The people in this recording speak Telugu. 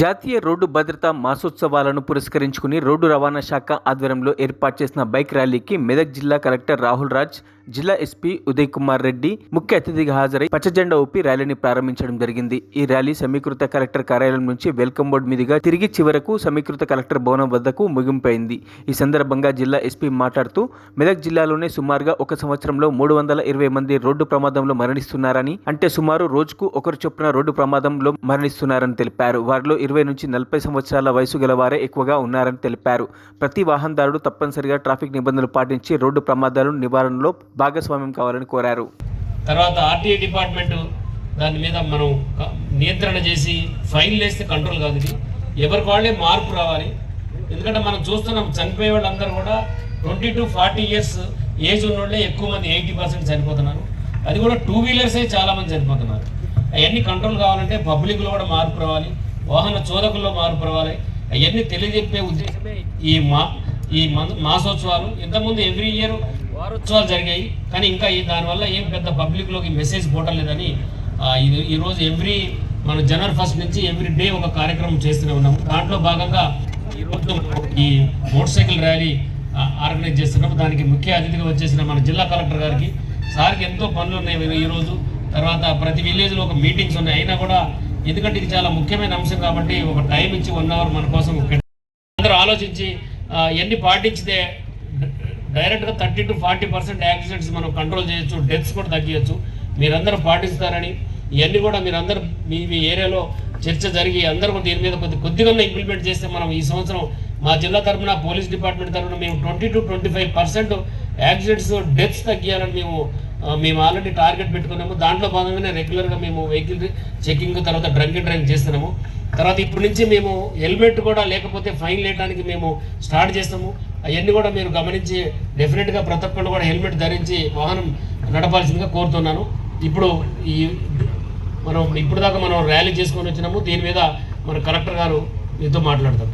జాతీయ రోడ్డు భద్రతా మాసోత్సవాలను పురస్కరించుకుని రోడ్డు రవాణా శాఖ ఆధ్వర్యంలో ఏర్పాటు చేసిన బైక్ ర్యాలీకి మెదక్ జిల్లా కలెక్టర్ రాహుల్ రాజ్ జిల్లా ఎస్పీ ఉదయ్ కుమార్ రెడ్డి ముఖ్య అతిథిగా హాజరై పచ్చజెండా ఊపి ర్యాలీని ప్రారంభించడం జరిగింది. ఈ ర్యాలీ సమీకృత కలెక్టర్ కార్యాలయం నుంచి వెల్కమ్ బోర్డు మీదుగా తిరిగి చివరకు సమీకృత కలెక్టర్ భవనం వద్దకు ముగింపైంది. ఈ సందర్భంగా జిల్లా ఎస్పీ మాట్లాడుతూ మెదక్ జిల్లాలోనే సుమారుగా ఒక సంవత్సరంలో మూడు వందల ఇరవై మంది రోడ్డు ప్రమాదంలో మరణిస్తున్నారని అంటే సుమారు రోజుకు ఒకరు చొప్పున రోడ్డు ప్రమాదంలో మరణిస్తున్నారని తెలిపారు. వారిలో ఇరవై నుంచి నలభై సంవత్సరాల వయసు గలవారే ఎక్కువగా ఉన్నారని తెలిపారు. ప్రతి వాహనదారుడు తప్పనిసరిగా ట్రాఫిక్ నిబంధనలు పాటించి రోడ్డు ప్రమాదాలను నివారణలో భాగస్వామ్యం కావాలని కోరారు. తర్వాత ఆర్టీఏ డిపార్ట్మెంట్ దాని మీద మనం నియంత్రణ చేసి ఫైన్ వేస్తే కంట్రోల్ కాదు ఇది. ఎవరికి వాళ్ళే మార్పు రావాలి. ఎందుకంటే మనం చూస్తున్నాం చనిపోయే వాళ్ళందరూ కూడా twenty to forty years age ఉన్న వాళ్ళే ఎక్కువ మంది ఎయిటీ పర్సెంట్ చనిపోతున్నారు. అది కూడా టూ వీలర్సే చాలామంది చనిపోతున్నారు. అవన్నీ కంట్రోల్ కావాలంటే పబ్లిక్లో కూడా మార్పు రావాలి. వాహన చోదకుల్లో మార్పు రావాలి అవన్నీ తెలియజెప్పే ఉద్దేశమే ఈ మా ఈ మాసోత్సవాలు. ఇంతకుముందు ఎవ్రీ ఇయర్ వారోత్సవాలు జరిగాయి. కానీ ఇంకా ఈ దానివల్ల ఏం పెద్ద పబ్లిక్లోకి మెసేజ్ పోవటం లేదని ఇది ఈరోజు ఎవ్రీ మన జనవరి ఫస్ట్ నుంచి ఎవ్రీ డే ఒక కార్యక్రమం చేస్తూనే ఉన్నాము. దాంట్లో భాగంగా ఈరోజు ఈ మోటార్ సైకిల్ ర్యాలీ ఆర్గనైజ్ చేస్తున్నాము. దానికి ముఖ్య అతిథిగా వచ్చేసిన మన జిల్లా కలెక్టర్ గారికి. సార్కి ఎంతో పనులు ఉన్నాయి ఈరోజు తర్వాత ప్రతి విలేజ్లో ఒక మీటింగ్స్ ఉన్నాయి. అయినా కూడా ఎందుకంటే ఇది చాలా ముఖ్యమైన అంశం కాబట్టి ఒక టైం ఇచ్చి వన్ అవర్ మన కోసం అందరూ ఆలోచించి ఇవన్నీ ఎన్ని పాటించితే డైరెక్ట్గా thirty to forty percent accidents మనం కంట్రోల్ చేయొచ్చు డెత్స్ కూడా తగ్గించచ్చు మీరందరూ పాటిస్తారని ఇవన్నీ కూడా మీరందరూ మీ మీ ఏరియాలో చర్చ జరిగి అందరూ కూడా దీని మీద కొద్ది కొద్దిగా ఇంప్లిమెంట్ చేస్తే మనం ఈ సంవత్సరం మా జిల్లా తరఫున పోలీస్ డిపార్ట్మెంట్ తరఫున మేము twenty to twenty five percent accidents deaths తగ్గియాలని మేము మేము ఆల్రెడీ టార్గెట్ పెట్టుకున్నాము. దాంట్లో భాగంగానే రెగ్యులర్గా మేము వెహికల్ చెకింగ్ తర్వాత డ్రంక్ డ్రైవింగ్ డ్రైవ్ చేస్తున్నాము. తర్వాత ఇప్పటి నుంచి మేము హెల్మెట్ కూడా లేకపోతే ఫైన్ వేయడానికి మేము స్టార్ట్ చేస్తాము. అవన్నీ కూడా మీరు గమనించి డెఫినెట్గా ప్రతి ఒక్కళ్ళు కూడా హెల్మెట్ ధరించి వాహనం నడపాల్సిందిగా కోరుతున్నాను. ఇప్పుడు ఈ మనం ఇప్పుడు దాకా మనం ర్యాలీ చేసుకొని వచ్చినాము. దీని మీద మన కలెక్టర్ గారు మీతో మాట్లాడతాం